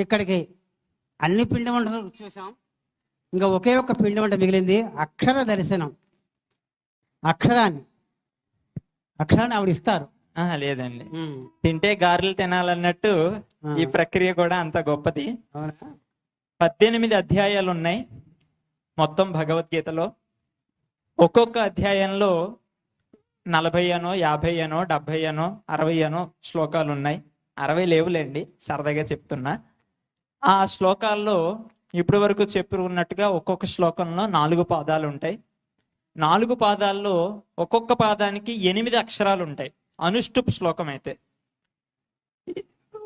ఇక్కడికి అన్ని పిండి వంటలు చూసాం. ఇంకా ఒకే ఒక్క పిండి వంట మిగిలింది అక్షర దర్శనం. అక్షరాన్ని. అక్షరాన్ని ఆవిడ ఇస్తారు. లేదండి. తింటే గారెలు తినాలన్నట్టు. ఈ ప్రక్రియ కూడా అంత గొప్పది. పద్దెనిమిది అధ్యాయాలు ఉన్నాయి మొత్తం భగవద్గీతలో. ఒక్కొక్క అధ్యాయంలో నలభై అనో యాభై అనో డెబ్బై అనో అరవై అనో శ్లోకాలు ఉన్నాయి. అరవై లేవులేండి సరదాగా చెప్తున్నా. ఆ శ్లోకాల్లో ఇప్పటి వరకు చెప్పుకున్నట్టుగా ఒక్కొక్క శ్లోకంలో నాలుగు పాదాలు ఉంటాయి. నాలుగు పాదాల్లో ఒక్కొక్క పాదానికి ఎనిమిది అక్షరాలు ఉంటాయి. అనుష్టుప్ శ్లోకం అయితే.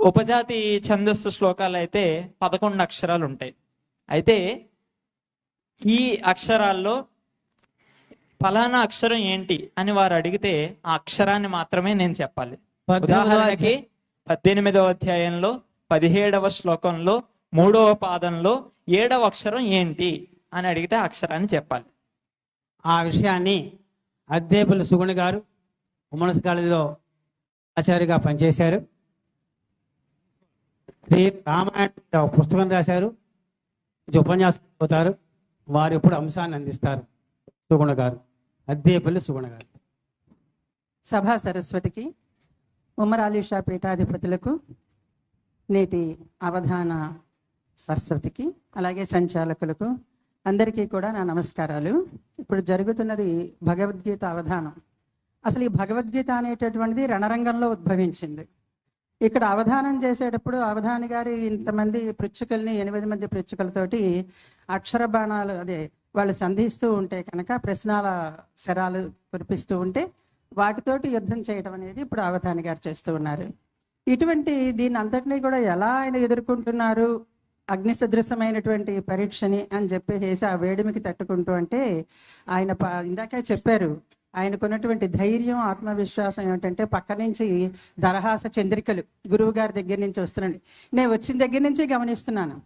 ఉపజాతి ఛందస్సు శ్లోకాలు అయితే పదకొండు అక్షరాలు ఉంటాయి. అయితే ఈ అక్షరాల్లో ఫలానా అక్షరం ఏంటి అని వారు అడిగితే ఆ అక్షరాన్ని మాత్రమే నేను చెప్పాలి. ఉదాహరణకి పద్దెనిమిదవ అధ్యాయంలో పదిహేడవ శ్లోకంలో మూడవ పాదంలో ఏడవ అక్షరం ఏంటి అని అడిగితే అక్షరాన్ని చెప్పాలి. ఆ విషయాన్ని అద్దేపుల సుగుణ గారు ఉమ్మనస్ కాలేజీలో ఆచార్యగా పనిచేశారు. శ్రీ రామాయణ పుస్తకం రాశారు. ఉపన్యాసం పోతారు వారు ఇప్పుడు అంశాన్ని అందిస్తారు. సుగుణ గారు అద్దేపల్లి సుగుణ గారు. సభా సరస్వతికి ఉమ్మరాలీషా పీఠాధిపతులకు నేటి అవధాన సరస్వతికి అలాగే సంచాలకులకు అందరికీ కూడా నా నమస్కారాలు. ఇప్పుడు జరుగుతున్నది భగవద్గీత అవధానం. అసలు ఈ భగవద్గీత అనేటటువంటిది రణరంగంలో ఉద్భవించింది. ఇక్కడ అవధానం చేసేటప్పుడు అవధాని గారు ఇంతమంది పృచ్చుకల్ని ఎనిమిది మంది పృచ్చుకలతోటి అక్షర బాణాలు అదే వాళ్ళు సంధిస్తూ ఉంటే కనుక ప్రశ్నాల శరాలు కురిపిస్తూ ఉంటే వాటితోటి యుద్ధం చేయడం అనేది ఇప్పుడు అవధాని గారు చేస్తూ ఉన్నారు. ఇటువంటి దీని అంతటినీ కూడా ఎలా ఆయన ఎదుర్కొంటున్నారు? అగ్ని సదృశమైనటువంటి పరీక్షని అని చెప్పేసి ఆ వేడిమికి తట్టుకుంటూ అంటే ఆయన ఇందాకే చెప్పారు. ఆయనకున్నటువంటి ధైర్యం ఆత్మవిశ్వాసం ఏమిటంటే పక్క నుంచి దరహాస చంద్రికలు గురువు గారి దగ్గర నుంచి వస్తున్నాండి నేను వచ్చిన దగ్గర నుంచి గమనిస్తున్నాను.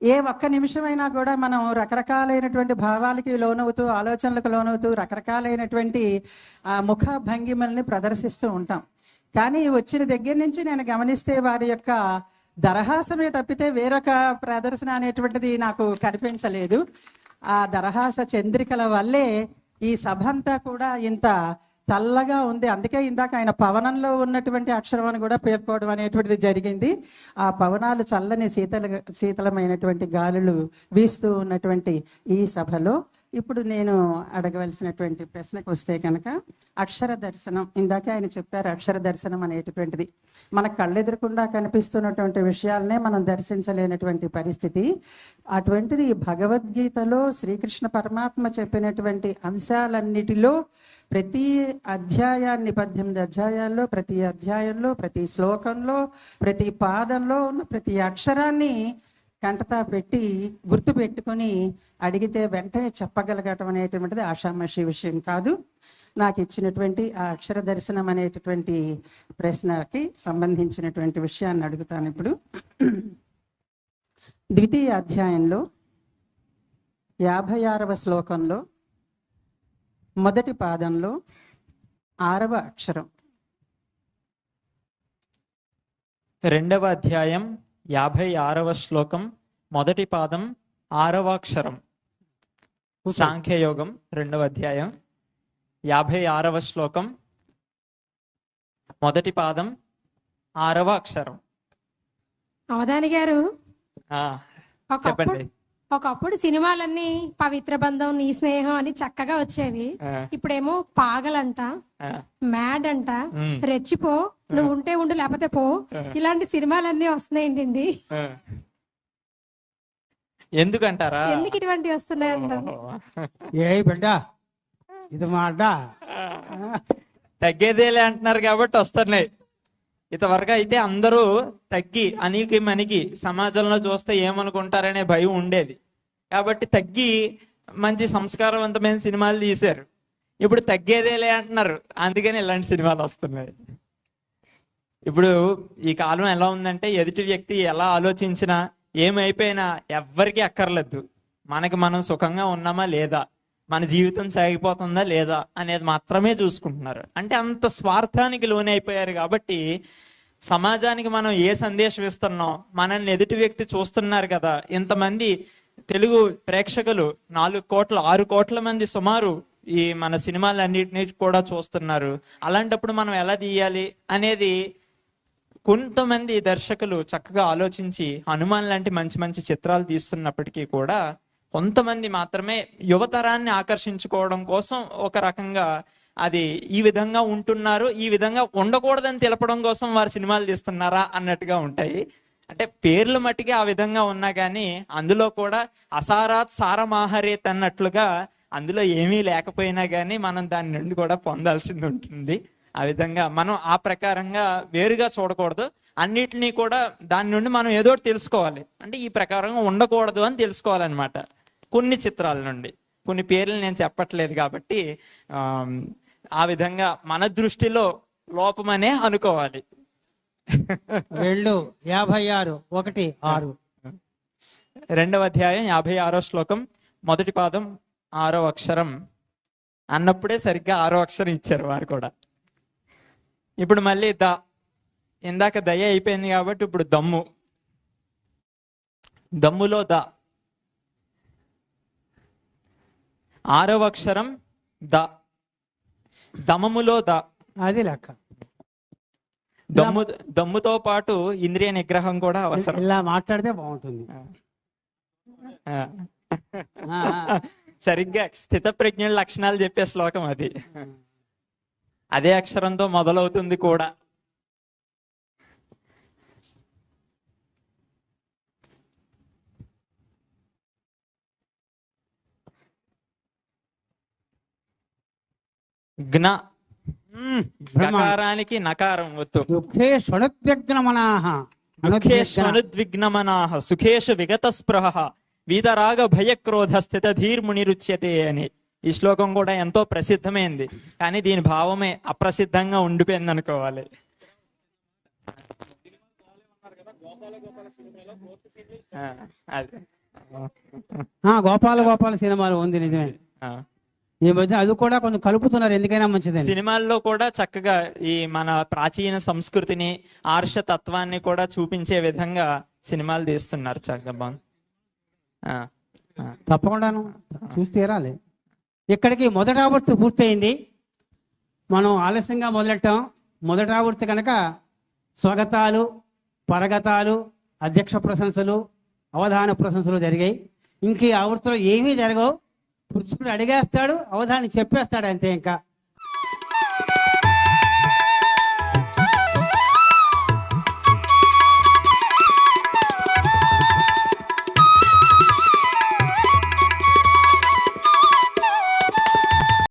ఏ ఒక్క నిమిషమైనా కూడా మనం రకరకాలైనటువంటి భావాలకి లోనవుతూ ఆలోచనలకు లోనవుతూ రకరకాలైనటువంటి ఆ, ముఖ భంగిమల్ని ప్రదర్శిస్తూ ఉంటాం. కానీ వచ్చిన దగ్గర నుంచి నేను గమనిస్తే వారి యొక్క దరహాసమే తప్పితే వేరొక ప్రదర్శన అనేటువంటిది నాకు కనిపించలేదు. ఆ దరహాస చంద్రికల వల్లే ఈ సభ అంతా కూడా ఇంత చల్లగా ఉంది. అందుకే ఇందాక ఆయన పవనంలో ఉన్నటువంటి అక్షరం అని కూడా పేర్కోవడం అనేటువంటిది జరిగింది. ఆ పవనాలు చల్లని శీతల శీతలమైనటువంటి గాలులు వీస్తూ ఉన్నటువంటి ఈ సభలో ఇప్పుడు నేను అడగవలసినటువంటి ప్రశ్నకు వస్తే కనుక అక్షర దర్శనం ఇందాక ఆయన చెప్పారు అక్షర దర్శనం అనేటటువంటిది. మన కళ్ళెదురకుండా కనిపిస్తున్నటువంటి విషయాలనే మనం దర్శించలేనటువంటి పరిస్థితి. అటువంటిది భగవద్గీతలో శ్రీకృష్ణ పరమాత్మ చెప్పినటువంటి అంశాలన్నిటిలో ప్రతి అధ్యాయాన్ని పద్దెనిమిది అధ్యాయాల్లో ప్రతి అధ్యాయంలో ప్రతి శ్లోకంలో ప్రతి పాదంలో ఉన్న ప్రతి అక్షరాన్ని కంటతా పెట్టి గుర్తు పెట్టుకొని అడిగితే వెంటనే చెప్పగలగటం అనేటువంటిది ఆషామషి విషయం కాదు. నాకు ఇచ్చినటువంటి ఆ అక్షర దర్శనం అనేటటువంటి ప్రశ్నకి సంబంధించినటువంటి విషయాన్ని అడుగుతాను ఇప్పుడు. ద్వితీయ అధ్యాయంలో యాభై ఆరవ శ్లోకంలో మొదటి పాదంలో ఆరవ అక్షరం. రెండవ అధ్యాయం యాభై ఆరవ శ్లోకం మొదటి పాదం ఆరవ అక్షరం. సాంఖ్యయోగం రెండవ అధ్యాయం. యాభై ఆరవ శ్లోకం మొదటి పాదం ఆరవ అక్షరం. అవధాని గారు చెప్పండి. ఒకప్పుడు సినిమాలన్నీ పవిత్ర బంధం నీ స్నేహం అని చక్కగా వచ్చేవి. ఇప్పుడేమో పాగలంట మ్యాడ్ అంట రెచ్చిపో నువ్వు ఉంటే ఉండు లేకపోతే పో. ఇలాంటి సినిమాలన్నీ వస్తున్నాయండి. ఎందుకంటారా? ఎందుకు ఇటువంటివి వస్తున్నాయంట ఏ బిడ్డ ఇది మా అడ్డ? తగ్గేదేలే అంటున్నారు కాబట్టి వస్తున్నాయి. ఇంతవరకు అయితే అందరూ తగ్గి అనికి మనకి సమాజంలో చూస్తే ఏమనుకుంటారనే భయం ఉండేది. కాబట్టి తగ్గి మంచి సంస్కారవంతమైన సినిమాలు తీశారు. ఇప్పుడు తగ్గేదేలే అంటున్నారు. అందుకని ఇలాంటి సినిమాలు వస్తున్నాయి. ఇప్పుడు ఈ కాలం ఎలా ఉందంటే ఎదుటి వ్యక్తి ఎలా ఆలోచించినా ఏమైపోయినా ఎవ్వరికీ అక్కర్లేదు. మనకి మనం సుఖంగా ఉన్నామా లేదా? మన జీవితం సాగిపోతుందా లేదా అనేది మాత్రమే చూసుకుంటున్నారు. అంటే అంత స్వార్థానికి లోనైపోయారు కాబట్టి సమాజానికి మనం ఏ సందేశం ఇస్తున్నాం? మనల్ని ఎదుటి వ్యక్తి చూస్తున్నారు కదా. ఇంతమంది తెలుగు ప్రేక్షకులు నాలుగు కోట్ల ఆరు కోట్ల మంది సుమారు ఈ మన సినిమాలన్నిటినీ కూడా చూస్తున్నారు. అలాంటప్పుడు మనం ఎలా తీయాలి అనేది కొంతమంది దర్శకులు చక్కగా ఆలోచించి హనుమాన్ లాంటి మంచి మంచి చిత్రాలు తీస్తున్నప్పటికీ కూడా కొంతమంది మాత్రమే యువతరాన్ని ఆకర్షించుకోవడం కోసం ఒక రకంగా అది ఈ విధంగా ఉంటున్నారు ఈ విధంగా ఉండకూడదని తెలపడం కోసం వారు సినిమాలు తీస్తున్నారా అన్నట్టుగా ఉంటాయి. అంటే పేర్లు మట్టికి ఆ విధంగా ఉన్నా కానీ అందులో కూడా అసారాత్ సారమాహరేత్ అన్నట్లుగా అందులో ఏమీ లేకపోయినా కానీ మనం దాని నుండి కూడా పొందాల్సింది ఉంటుంది. ఆ విధంగా మనం ఆ ప్రకారంగా వేరుగా చూడకూడదు. అన్నిటినీ కూడా దాని నుండి మనం ఏదో ఒకటి తెలుసుకోవాలి. అంటే ఈ ప్రకారంగా ఉండకూడదు అని తెలుసుకోవాలన్నమాట. కొన్ని చిత్రాల నుండి. కొన్ని పేర్లు నేను చెప్పట్లేదు కాబట్టి ఆ విధంగా మన దృష్టిలో లోపమనే అనుకోవాలి. రెండు యాభై ఆరు. ఒకటి ఆరు. రెండవ అధ్యాయం యాభై ఆరో శ్లోకం. మొదటి పాదం ఆరో అక్షరం. అన్నప్పుడే సరిగ్గా ఆరో అక్షరం ఇచ్చారు వారు కూడా. ఇప్పుడు మళ్ళీ ద. ఇందాక దయ అయిపోయింది కాబట్టి ఇప్పుడు దమ్ము. దమ్ములో ద. ఆరవ అక్షరం ద. దమములో ద. అది లెక్క. దమ్ము దమ్ముతో పాటు ఇంద్రియ నిగ్రహం కూడా అవసరం. ఇలా మాట్లాడితే బాగుంటుంది. సరిగ్గా స్థిత ప్రజ్ఞుల లక్షణాలు చెప్పే శ్లోకం అది. అదే అక్షరంతో మొదలవుతుంది కూడా. జ్ఞ. గకారానికి నకారం వత్తు దుఃఖే స్వనుత్యగ్నమనాహ దుఃఖేష్వనుద్విగ్నమనాహ సుఖేషు విగత స్పృహ వీతరాగ భయక్రోధ స్థిత ధీర్మునిరుచ్యతే అని. ఈ శ్లోకం కూడా ఎంతో ప్రసిద్ధమైంది. కానీ దీని భావమే అప్రసిద్ధంగా ఉండిపోయింది అనుకోవాలి. గోపాల గోపాల సినిమాలు ఉంది నిజమే. ఈ మధ్య అది కూడా కొంచెం కలుపుతున్నారు ఎందుకైనా మంచిదని. సినిమాల్లో కూడా చక్కగా ఈ మన ప్రాచీన సంస్కృతిని ఆర్ష తత్వాన్ని కూడా చూపించే విధంగా సినిమాలు తీస్తున్నారు చక్కగా. బాగుంది. తప్పకుండాను చూసి తీరాలి. ఇక్కడికి మొదట ఆవృత్తి పూర్తయింది. మనం ఆలస్యంగా మొదలెట్టాం. మొదట ఆవృత్తి కనుక స్వాగతాలు పరగతాలు అధ్యక్ష ప్రశంసలు అవధాన ప్రశంసలు జరిగాయి. ఇంక ఈ ఆవృత్తిలో ఏమీ జరగవు. పురుషుడు అడిగేస్తాడు అవధాని చెప్పేస్తాడు అంతే ఇంకా.